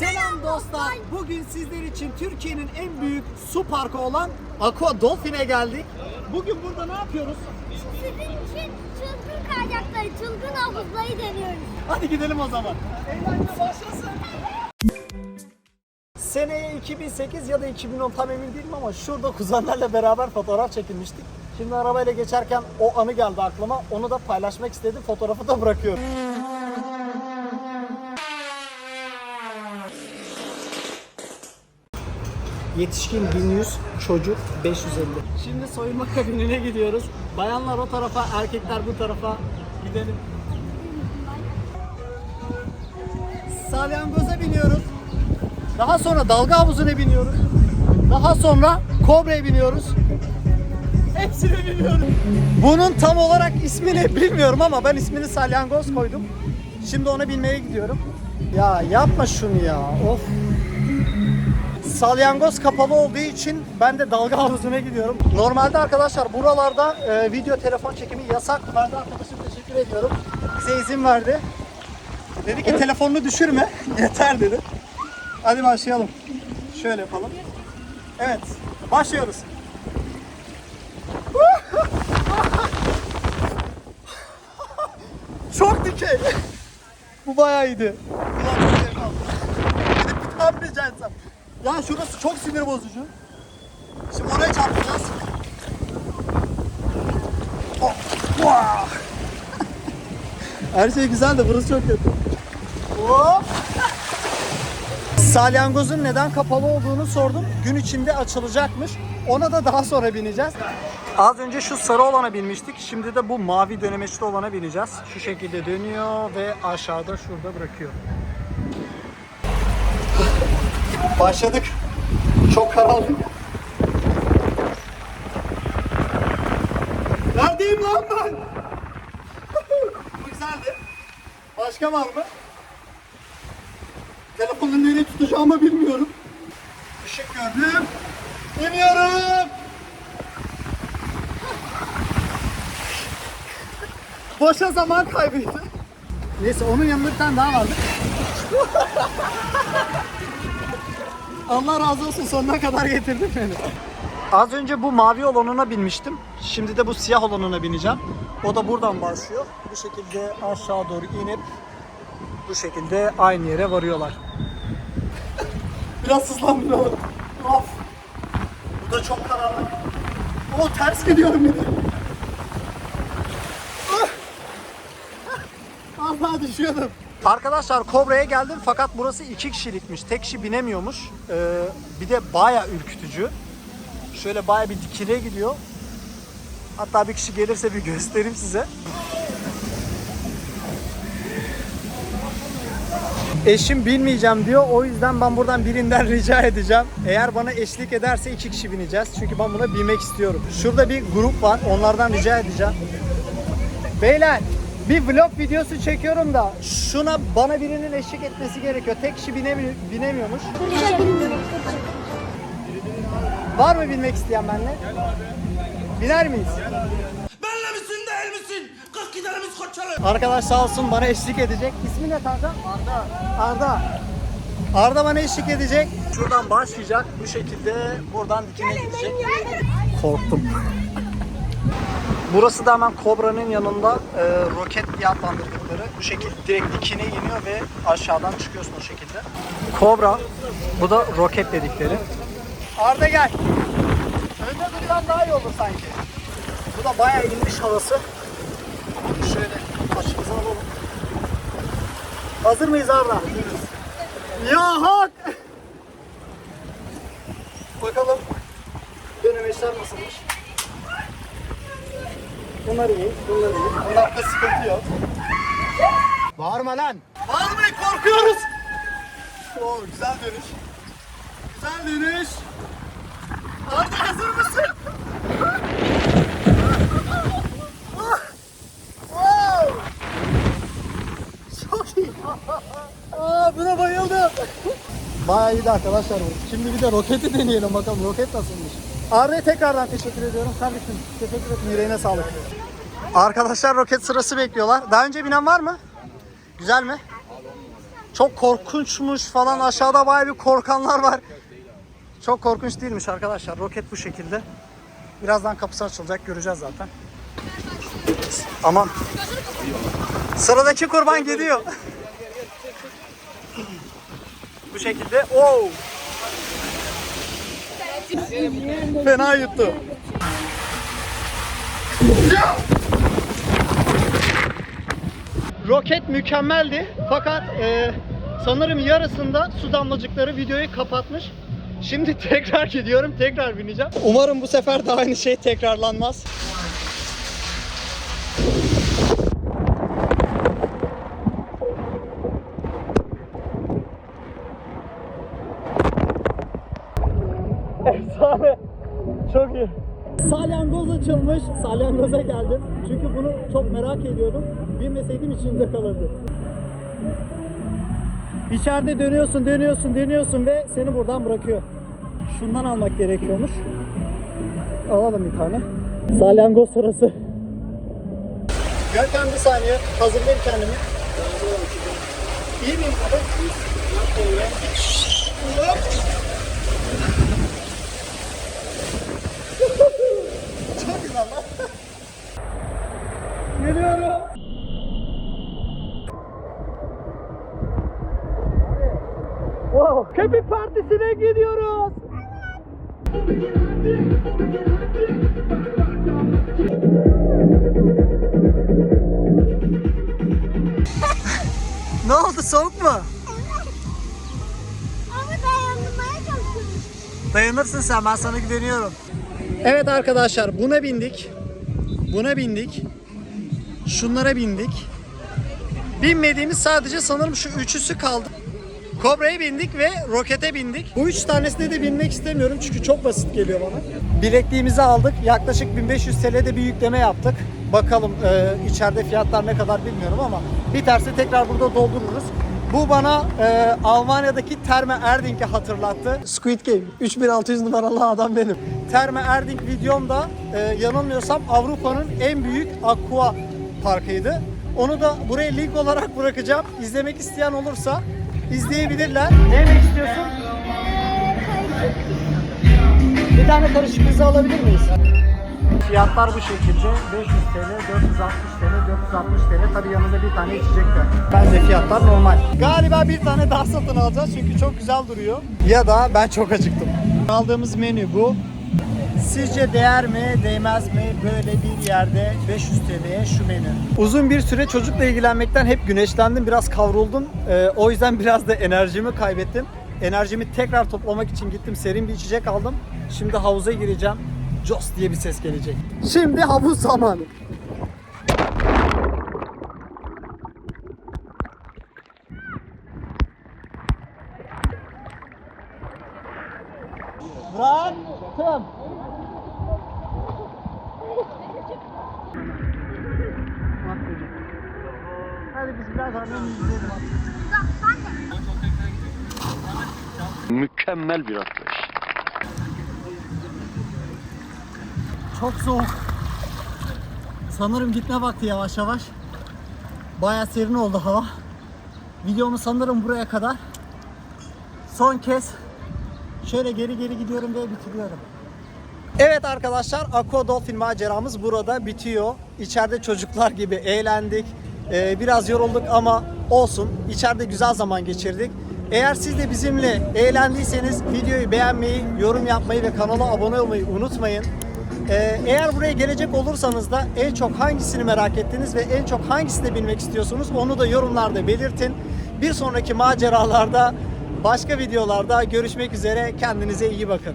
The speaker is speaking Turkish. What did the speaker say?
Selam dostlar. Bugün sizler için Türkiye'nin en büyük su parkı olan Aqua Dolphin'e geldik. Bugün burada ne yapıyoruz? Sizin için çılgın kayacakları, çılgın havuzları deniyoruz. Hadi gidelim o zaman. Eğlence başlasın. Seneye 2008 ya da 2010 tam emin değilim ama şurada kuzenlerle beraber fotoğraf çekilmiştik. Şimdi arabayla geçerken o anı geldi aklıma. Onu da paylaşmak istedim. Fotoğrafı da bırakıyorum. Yetişkin 1100, çocuk 550. Şimdi soyunma kabinine gidiyoruz. Bayanlar o tarafa, erkekler bu tarafa. Gidelim. Salyangoza biniyoruz. Daha sonra dalga havuzuna biniyoruz. Daha sonra kobraya biniyoruz. Hepsine biniyoruz. Bunun tam olarak ismini bilmiyorum ama ben ismini salyangoz koydum. Şimdi ona binmeye gidiyorum. Ya yapma şunu ya. Of. Salyangoz kapalı olduğu için ben de dalga havuzuna gidiyorum. Normalde arkadaşlar buralarda e, video telefon çekimi yasak. Ben de arkadaşım teşekkür ediyorum. Bize izin verdi. Dedi ki telefonunu düşürme. Yeter dedi. Hadi başlayalım. Şöyle yapalım. Evet. Başlıyoruz. Çok dikey. Bu bayağı iyiydi. Ulan çok zevk bir daha rica etsem. Ya şurası çok sinir bozucu. Şimdi oraya çarpacağız. Oh, vah! Her şey güzel de burası çok kötü. Hop! Salyangozun neden kapalı olduğunu sordum. Gün içinde açılacakmış. Ona da daha sonra bineceğiz. Az önce şu sarı olana binmiştik. Şimdi de bu mavi dönemeçli olana bineceğiz. Şu şekilde dönüyor ve aşağıda şurada bırakıyor. Başladık. Çok karanlık. Neredeyim lan ben? Bu güzeldi. Başka var mı? Telefonu nereye tutacağımı bilmiyorum. Işık gördüm. İniyorum. Boşa zaman kaybıydı. Neyse onun yanında bir tane daha vardı. Allah razı olsun sonuna kadar getirdin beni. Az önce bu mavi olanına binmiştim. Şimdi de bu siyah olanına bineceğim. O da buradan başlıyor. Bu şekilde aşağı doğru inip bu şekilde aynı yere varıyorlar. Biraz hızlandır oğlum. Of. Bu da çok karanlık. O ters gidiyorum bir de. Ah. Az daha düşüyordum. Arkadaşlar Kobra'ya geldim fakat burası iki kişilikmiş. Tek kişi binemiyormuş. Ee, bir de baya ürkütücü. Şöyle baya bir dikine gidiyor. Hatta bir kişi gelirse bir göstereyim size. Eşim bilmeyeceğim diyor. O yüzden ben buradan birinden rica edeceğim. Eğer bana eşlik ederse iki kişi bineceğiz. Çünkü ben buna binmek istiyorum. Şurada bir grup var. Onlardan rica edeceğim. Beyler bir vlog videosu çekiyorum da şuna bana birinin eşlik etmesi gerekiyor. Tek kişi binemi binemiyormuş. Var mı binmek isteyen benimle? Biner miyiz? Benle misin değil misin? Kalk gidelim Koçalı. Arkadaş sağ olsun bana eşlik edecek. İsmi ne kanka? Arda. Arda. Arda bana eşlik edecek. Şuradan başlayacak. Bu şekilde buradan dikine gidecek. Korktum. Burası da hemen Kobra'nın yanında e, roket diye adlandırdıkları. Bu şekilde direkt dikine iniyor ve aşağıdan çıkıyorsun o şekilde. Kobra. Bu da roket dedikleri. Arda gel. Önde dursan daha iyi olur sanki. Bu da bayağı inmiş havası. Şöyle başımıza alalım. Hazır mıyız Arda? Hazırız. Ya hak! Bakalım dönemeçler nasılmış? Bunlar iyi, bunlar iyi. Bunlarda sıkıntı yok. Bağırma lan! Bağırmayın korkuyoruz! Oo güzel dönüş. Güzel dönüş. Arda hazır mısın? Çok iyi. Aa buna bayıldım. Bayağı iyiydi arkadaşlar. Şimdi bir de roketi deneyelim bakalım roket nasılmış. Arda'ya tekrardan teşekkür ediyorum. Kardeşim teşekkür ederim. Yüreğine sağlık. Arkadaşlar roket sırası bekliyorlar. Daha önce binen var mı? Güzel mi? çok korkunçmuş falan aşağıda bayağı bir korkanlar var. Çok korkunç değilmiş arkadaşlar. Roket bu şekilde. Birazdan kapısı açılacak göreceğiz zaten. Aman. Sıradaki kurban gidiyor. bu şekilde. Oo. Fena yuttu. Roket mükemmeldi fakat e, sanırım yarısında su damlacıkları videoyu kapatmış. Şimdi tekrar gidiyorum, tekrar bineceğim. Umarım bu sefer de aynı şey tekrarlanmaz. Çok iyi. Salyangoz açılmış. Salyangoza geldim. Çünkü bunu çok merak ediyordum. Bilmeseydim içimde kalırdı. İçeride dönüyorsun, dönüyorsun, dönüyorsun ve seni buradan bırakıyor. Şundan almak gerekiyormuş. Alalım bir tane. Salyangoz sırası. Görkem bir saniye. Hazırlayayım kendimi. İyi miyim? Hop. Çok güzel lan. Geliyorum. Wow. Köpük Partisi'ne gidiyoruz. ne oldu soğuk mu? Dayanırsın sen ben sana güveniyorum. Evet arkadaşlar buna bindik. Buna bindik. Şunlara bindik. Binmediğimiz sadece sanırım şu üçüsü kaldı. Kobra'ya bindik ve rokete bindik. Bu üç tanesine de binmek istemiyorum çünkü çok basit geliyor bana. Bilekliğimizi aldık. Yaklaşık 1500 TL'de bir yükleme yaptık. Bakalım e, içeride fiyatlar ne kadar bilmiyorum ama biterse tekrar burada doldururuz. Bu bana e, Almanya'daki Terme Erding'i hatırlattı. Squid Game. 3600 numaralı adam benim. Terme Erding videomda e, yanılmıyorsam Avrupa'nın en büyük aqua parkıydı. Onu da buraya link olarak bırakacağım. İzlemek isteyen olursa izleyebilirler. Ne yemek istiyorsun? Bir tane karışık pizza alabilir miyiz? Fiyatlar bu şekilde. 500 TL, 460 TL, 460 TL. Tabii yanında bir tane içecek de. Bence fiyatlar normal. Galiba bir tane daha satın alacağız çünkü çok güzel duruyor. Ya da ben çok acıktım. Aldığımız menü bu. Sizce değer mi, değmez mi böyle bir yerde 500 TL'ye şu menü? Uzun bir süre çocukla ilgilenmekten hep güneşlendim, biraz kavruldum. Ee, o yüzden biraz da enerjimi kaybettim. Enerjimi tekrar toplamak için gittim, serin bir içecek aldım. Şimdi havuza gireceğim. Jos diye bir ses gelecek. Şimdi havuz zamanı. Hadi biz biraz annem izleyelim Mükemmel bir atlayış. Çok soğuk. Sanırım gitme vakti yavaş yavaş. Baya serin oldu hava. Videomu sanırım buraya kadar. Son kez şöyle geri geri gidiyorum ve bitiriyorum. Evet arkadaşlar Aqua Dolphin maceramız burada bitiyor. İçeride çocuklar gibi eğlendik. Ee, biraz yorulduk ama olsun. İçeride güzel zaman geçirdik. Eğer siz de bizimle eğlendiyseniz videoyu beğenmeyi, yorum yapmayı ve kanala abone olmayı unutmayın. Ee, eğer buraya gelecek olursanız da en çok hangisini merak ettiniz ve en çok hangisini bilmek istiyorsunuz onu da yorumlarda belirtin. Bir sonraki maceralarda başka videolarda görüşmek üzere. Kendinize iyi bakın.